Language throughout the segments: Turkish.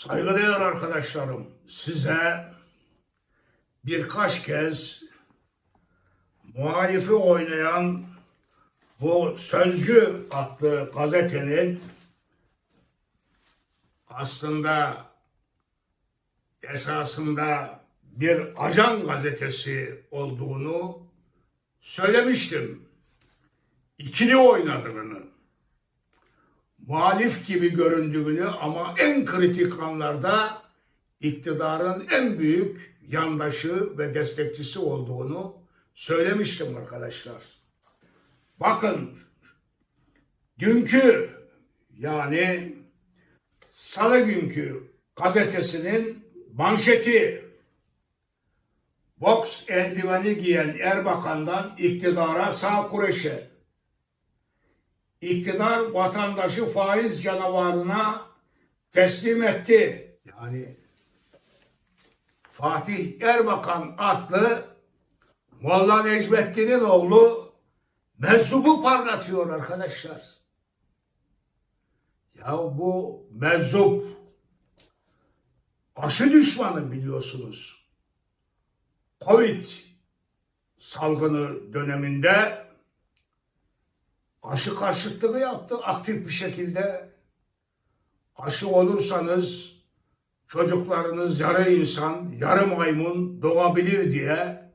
Saygıdeğer arkadaşlarım, size birkaç kez muhalifi oynayan bu Sözcü adlı gazetenin aslında esasında bir ajan gazetesi olduğunu söylemiştim. İkili oynadığını muhalif gibi göründüğünü ama en kritik anlarda iktidarın en büyük yandaşı ve destekçisi olduğunu söylemiştim arkadaşlar. Bakın dünkü yani salı günkü gazetesinin manşeti Vox eldiveni giyen Erbakan'dan iktidara sağ kureşe iktidar vatandaşı faiz canavarına teslim etti. Yani Fatih Erbakan adlı Molla Necmettin'in oğlu meczubu parlatıyor arkadaşlar. Ya bu meczup aşı düşmanı biliyorsunuz. Covid salgını döneminde aşı karşıtlığı yaptı aktif bir şekilde. Aşı olursanız çocuklarınız yarı insan, yarı maymun doğabilir diye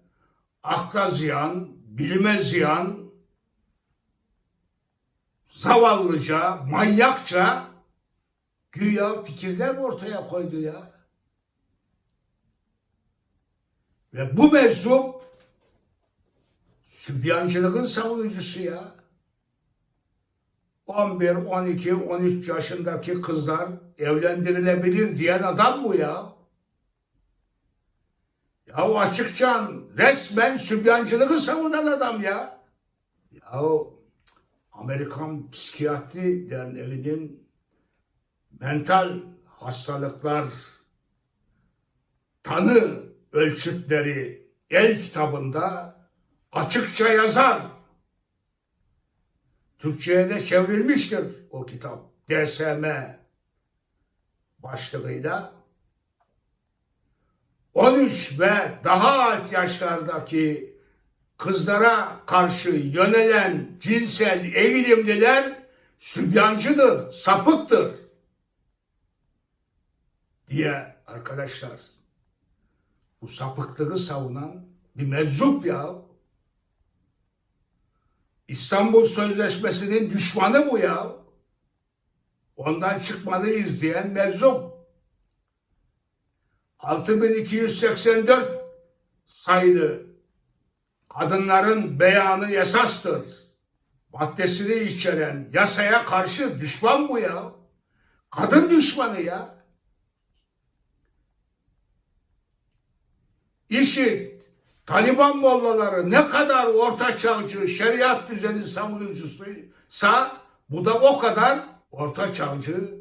akla ziyan, bilime ziyan, zavallıca, manyakça güya fikirler ortaya koydu ya. Ve bu meczup sübyancılığın savunucusu ya. 11, 12, 13 yaşındaki kızlar evlendirilebilir diyen adam bu ya. Ya açıkça resmen sübyancılığı savunan adam ya. Ya Amerikan Psikiyatri Derneği'nin mental hastalıklar tanı ölçütleri el kitabında açıkça yazar. Türkçe'ye de çevrilmiştir o kitap. DSM başlığıyla 13 ve daha alt yaşlardaki kızlara karşı yönelen cinsel eğilimliler sübyancıdır, sapıktır diye arkadaşlar bu sapıklığı savunan bir meczup ya. İstanbul Sözleşmesi'nin düşmanı bu ya. Ondan çıkmalıyız diyen meczup. 6284 sayılı kadınların beyanı esastır. Maddesini içeren yasaya karşı düşman bu ya. Kadın düşmanı ya. İşi Taliban mollaları ne kadar orta çağcı, şeriat düzeni savunucusuysa bu da o kadar orta çağcı,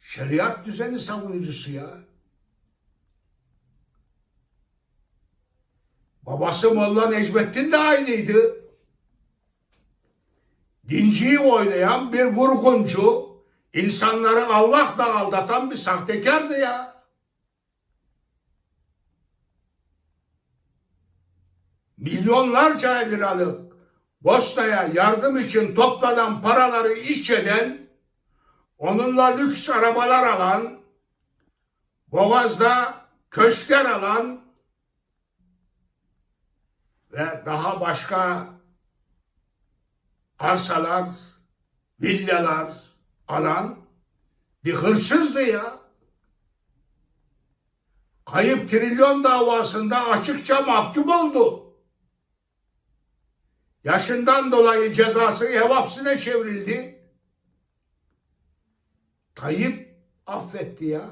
şeriat düzeni savunucusu ya. Babası Molla Necmettin de aynıydı. Dinciyi oynayan bir vurguncu, insanları Allah'la aldatan bir sahtekardı ya. Milyonlarca liralık Bosna'ya yardım için toplanan paraları iç eden, onunla lüks arabalar alan, Boğaz'da köşkler alan ve daha başka arsalar, villalar alan bir hırsızdı ya. Kayıp trilyon davasında açıkça mahkum oldu. Yaşından dolayı cezası ev hapsine çevrildi. Tayyip affetti ya.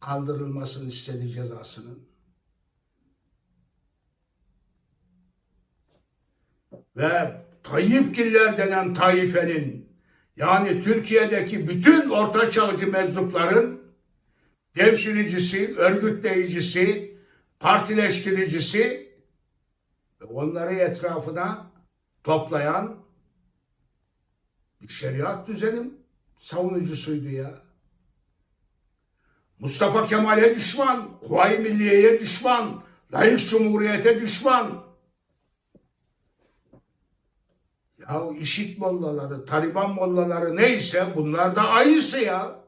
Kaldırılmasını istedi cezasının. Ve Tayyipgiller denen taifenin yani Türkiye'deki bütün orta çağcı meczupların devşiricisi, örgütleyicisi, partileştiricisi onları etrafına toplayan bir şeriat düzenim savunucusuydu ya. Mustafa Kemal'e düşman, Kuvayi Milliye'ye düşman, layık cumhuriyete düşman. Ya işit mollaları, Taliban mollaları neyse bunlar da aynısı ya.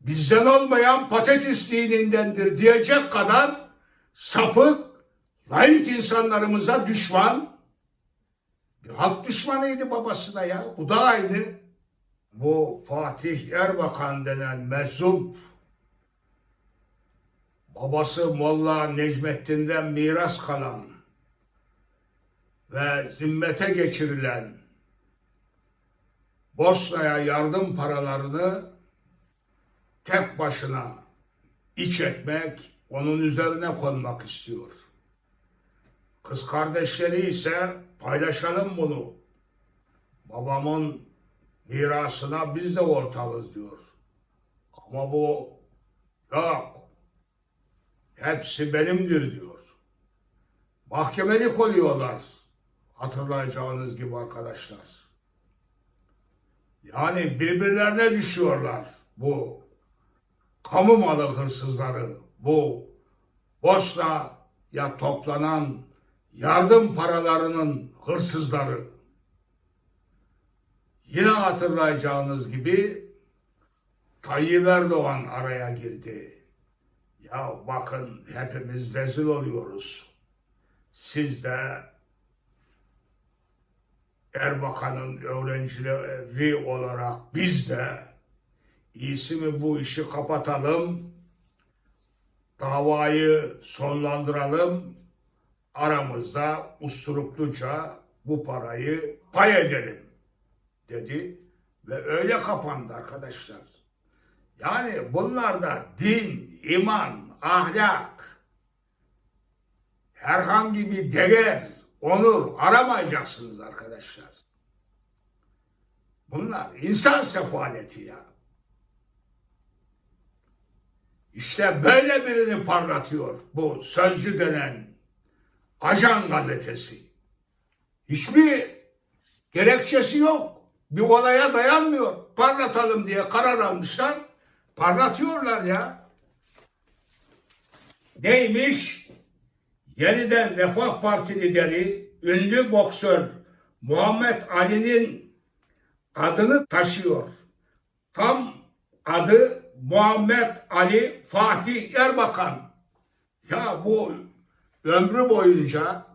Bizden olmayan patates dinindendir diyecek kadar sapık, layık insanlarımıza düşman. Bir halk düşmanıydı babası da ya. Bu da aynı. Bu Fatih Erbakan denen meczup babası Molla Necmettin'den miras kalan ve zimmete geçirilen Bosna'ya yardım paralarını tek başına iç etmek, onun üzerine konmak istiyor. Kız kardeşleri ise paylaşalım bunu. Babamın mirasına biz de ortalız diyor. Ama bu yok. Hepsi benimdir diyor. Mahkemelik oluyorlar. Hatırlayacağınız gibi arkadaşlar. Yani birbirlerine düşüyorlar bu kamu malı hırsızları, bu Bosna'ya toplanan yardım paralarının hırsızları. Yine hatırlayacağınız gibi Tayyip Erdoğan araya girdi. Ya bakın hepimiz rezil oluyoruz. Siz de Erbakan'ın öğrencileri olarak biz de iyisi mi bu işi kapatalım, davayı sonlandıralım, aramızda usturupluca bu parayı pay edelim dedi ve öyle kapandı arkadaşlar. Yani bunlarda din, iman, ahlak, herhangi bir değer, onur aramayacaksınız arkadaşlar. Bunlar insan sefaleti ya. İşte böyle birini parlatıyor bu sözcü denen ajan gazetesi. Hiçbir gerekçesi yok. Bir olaya dayanmıyor. Parlatalım diye karar almışlar. Parlatıyorlar ya. Neymiş? Yeniden Refah Parti lideri, ünlü boksör Muhammed Ali'nin adını taşıyor. Tam adı Muhammed Ali Fatih Erbakan. Ya bu ömrü boyunca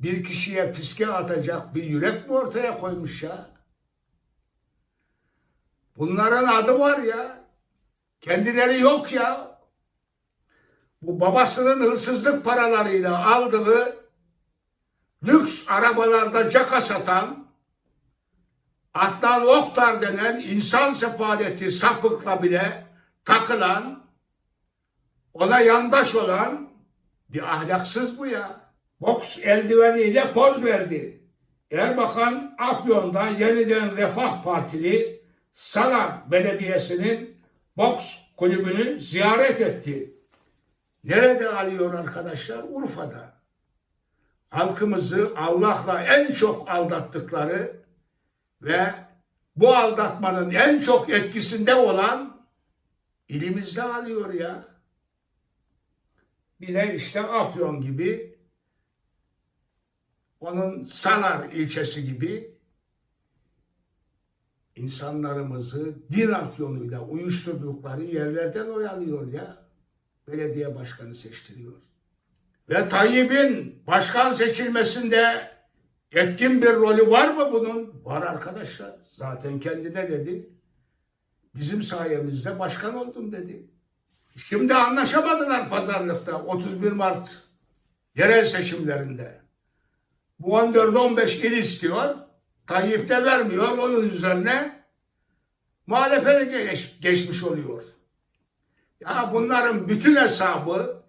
bir kişiye piske atacak bir yürek mi ortaya koymuş ya? Bunların adı var ya. Kendileri yok ya. Bu babasının hırsızlık paralarıyla aldığı lüks arabalarda caka satan Adnan Oktar denen insan sefaleti sapıkla bile takılan ona yandaş olan bir ahlaksız bu ya. Boks eldiveniyle poz verdi. Erbakan Afyon'dan yeniden Refah Partili Salan Belediyesi'nin boks kulübünü ziyaret etti. Nerede alıyor arkadaşlar? Urfa'da. Halkımızı Allah'la en çok aldattıkları ve bu aldatmanın en çok etkisinde olan ilimizde alıyor ya. Bir de işte Afyon gibi onun Sanar ilçesi gibi insanlarımızı din afyonuyla uyuşturdukları yerlerden oyalıyor ya. Belediye başkanı seçtiriyor. Ve Tayyip'in başkan seçilmesinde etkin bir rolü var mı bunun? Var arkadaşlar. Zaten kendine dedi. Bizim sayemizde başkan oldun dedi. Şimdi anlaşamadılar pazarlıkta 31 Mart yerel seçimlerinde. Bu 14-15 il istiyor. Tayyip de vermiyor. Onun üzerine muhalefete geç, geçmiş oluyor. Ya bunların bütün hesabı,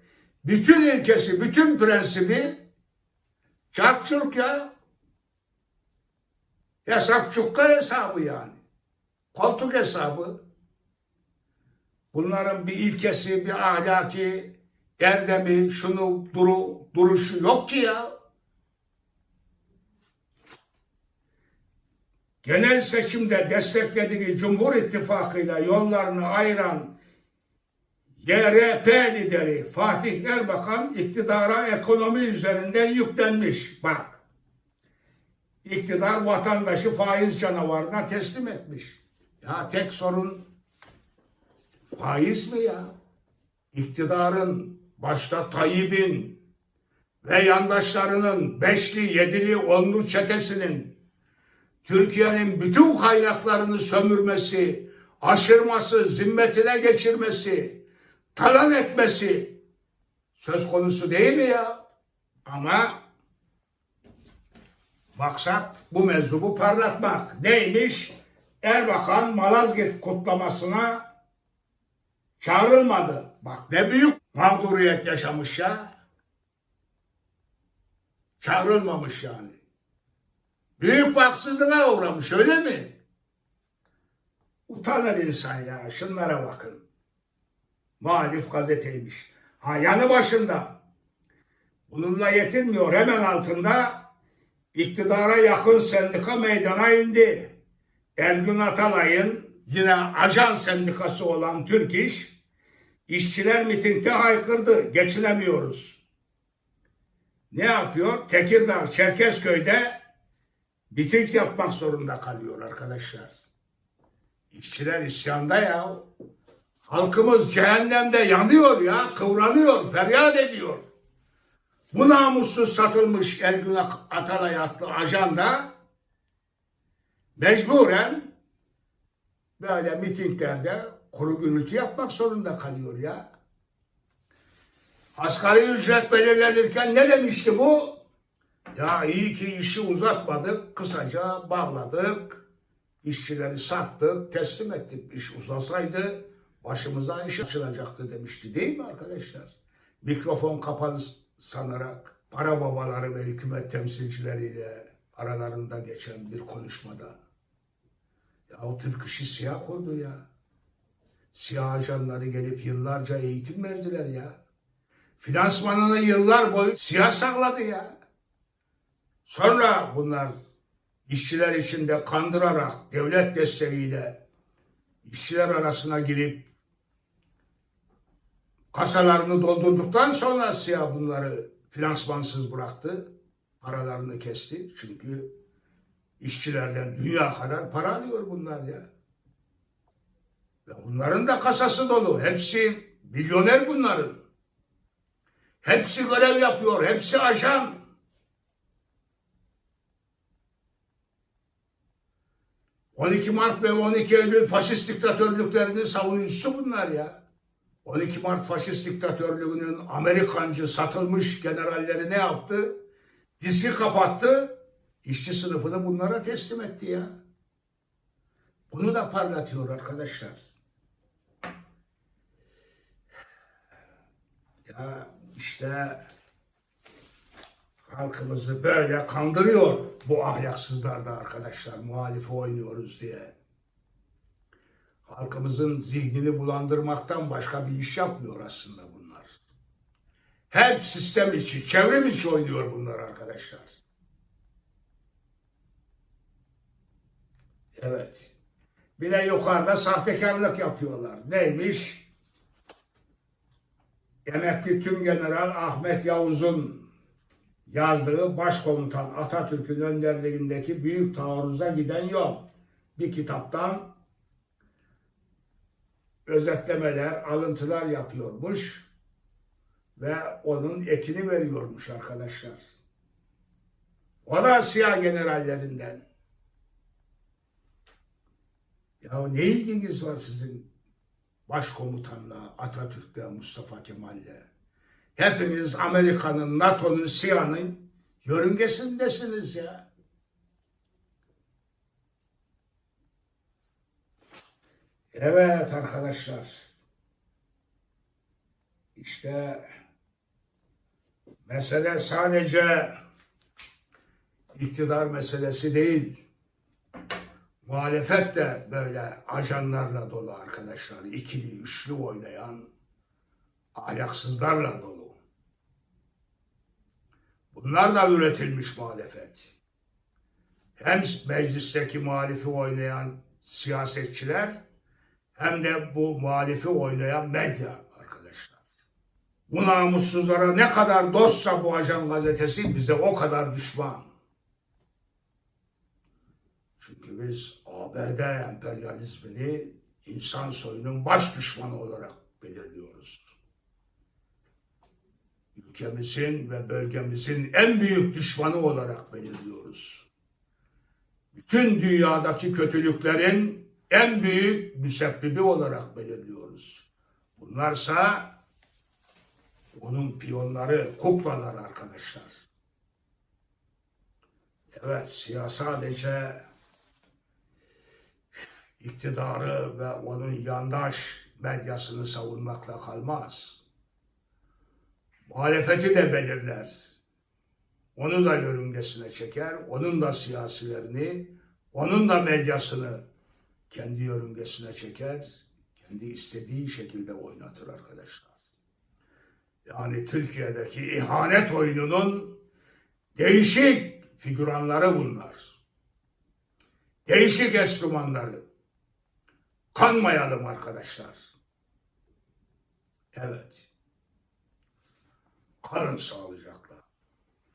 bütün ilkesi, bütün prensibi çarpçılık ya. Hesap çukka hesabı yani. Koltuk hesabı. Bunların bir ilkesi, bir ahlaki, erdemi, şunu, duru, duruşu yok ki ya. genel seçimde desteklediği Cumhur İttifakı'yla yollarını ayıran YRP lideri Fatih Erbakan iktidara ekonomi üzerinden yüklenmiş. Bak, iktidar vatandaşı faiz canavarına teslim etmiş. Ya tek sorun faiz mi ya? İktidarın başta Tayyip'in ve yandaşlarının beşli, yedili, onlu çetesinin Türkiye'nin bütün kaynaklarını sömürmesi, aşırması, zimmetine geçirmesi, talan etmesi söz konusu değil mi ya? Ama maksat bu meczubu parlatmak. Neymiş? Erbakan Malazgirt kutlamasına çağrılmadı. Bak ne büyük mağduriyet yaşamış ya. Çağrılmamış yani. Büyük haksızlığa uğramış öyle mi? Utanır insan ya. Şunlara bakın. Muhalif gazeteymiş. Ha yanı başında. Bununla yetinmiyor. Hemen altında iktidara yakın sendika meydana indi. Ergün Atalay'ın yine ajan sendikası olan Türk İş, işçiler mitingde haykırdı. Geçinemiyoruz. Ne yapıyor? Tekirdağ, Çerkezköy'de miting yapmak zorunda kalıyor arkadaşlar. İşçiler isyanda ya. Halkımız cehennemde yanıyor ya, kıvranıyor, feryat ediyor. Bu namussuz satılmış Ergün Atalay adlı ajan da mecburen böyle mitinglerde kuru gürültü yapmak zorunda kalıyor ya. Asgari ücret belirlenirken ne demişti bu? Ya iyi ki işi uzatmadık, kısaca bağladık, işçileri sattık, teslim ettik. İş uzasaydı başımıza iş açılacaktı demişti değil mi arkadaşlar? Mikrofon kapalı sanarak para babaları ve hükümet temsilcileriyle aralarında geçen bir konuşmada. Ya o Türk işi siyah kurdu ya. Siyah ajanları gelip yıllarca eğitim verdiler ya. Finansmanını yıllar boyu siyah sakladı ya. Sonra bunlar işçiler içinde kandırarak devlet desteğiyle işçiler arasına girip kasalarını doldurduktan sonra siyah bunları finansmansız bıraktı. Paralarını kesti. Çünkü işçilerden dünya kadar para alıyor bunlar ya. Ve bunların da kasası dolu. Hepsi milyoner bunların. Hepsi görev yapıyor. Hepsi ajan. ...12 Mart ve 12 Eylül faşist diktatörlüklerinin savunucusu bunlar ya. 12 Mart faşist diktatörlüğünün Amerikancı satılmış generalleri ne yaptı? Diski kapattı, işçi sınıfını bunlara teslim etti ya. Bunu da parlatıyor arkadaşlar. Ya işte halkımızı böyle kandırıyor bu ahlaksızlar da arkadaşlar muhalife oynuyoruz diye. Halkımızın zihnini bulandırmaktan başka bir iş yapmıyor aslında bunlar. Hep sistem içi, çevrim içi oynuyor bunlar arkadaşlar. Evet. Bir de yukarıda sahtekarlık yapıyorlar. Neymiş? Emekli Tüm General Ahmet Yavuz'un yazdığı Başkomutan Atatürk'ün önderliğindeki Büyük Taarruz'a Giden Yol bir kitaptan özetlemeler, alıntılar yapıyormuş ve onun etini veriyormuş arkadaşlar. O da siyah generallerinden. Ya ne ilginiz var sizin başkomutanla, Atatürk'le, Mustafa Kemal'le? Hepiniz Amerika'nın, NATO'nun, SİHA'nın yörüngesindesiniz ya. Evet arkadaşlar. İşte mesele sadece iktidar meselesi değil. Muhalefet de böyle ajanlarla dolu arkadaşlar. İkili, üçlü oynayan ahlaksızlarla dolu. Bunlar da üretilmiş muhalefet. hem meclisteki muhalifi oynayan siyasetçiler hem de bu muhalifi oynayan medya arkadaşlar. Bu namussuzlara ne kadar dostsa bu ajan gazetesi bize o kadar düşman. Çünkü biz ABD emperyalizmini insan soyunun baş düşmanı olarak belirliyoruz. Ülkemizin ve bölgemizin en büyük düşmanı olarak belirliyoruz. Bütün dünyadaki kötülüklerin en büyük müsebbibi olarak belirliyoruz. Bunlarsa onun piyonları, kuklaları arkadaşlar. Evet, siyasi sadece iktidarı ve onun yandaş medyasını savunmakla kalmaz. Muhalefeti de belirler. Onu da yörüngesine çeker, onun da siyasilerini, onun da medyasını kendi yörüngesine çeker, kendi istediği şekilde oynatır arkadaşlar. Yani Türkiye'deki ihanet oyununun değişik figüranları bunlar. Değişik enstrümanları. Kanmayalım arkadaşlar. Evet. Kalın sağlıcakla.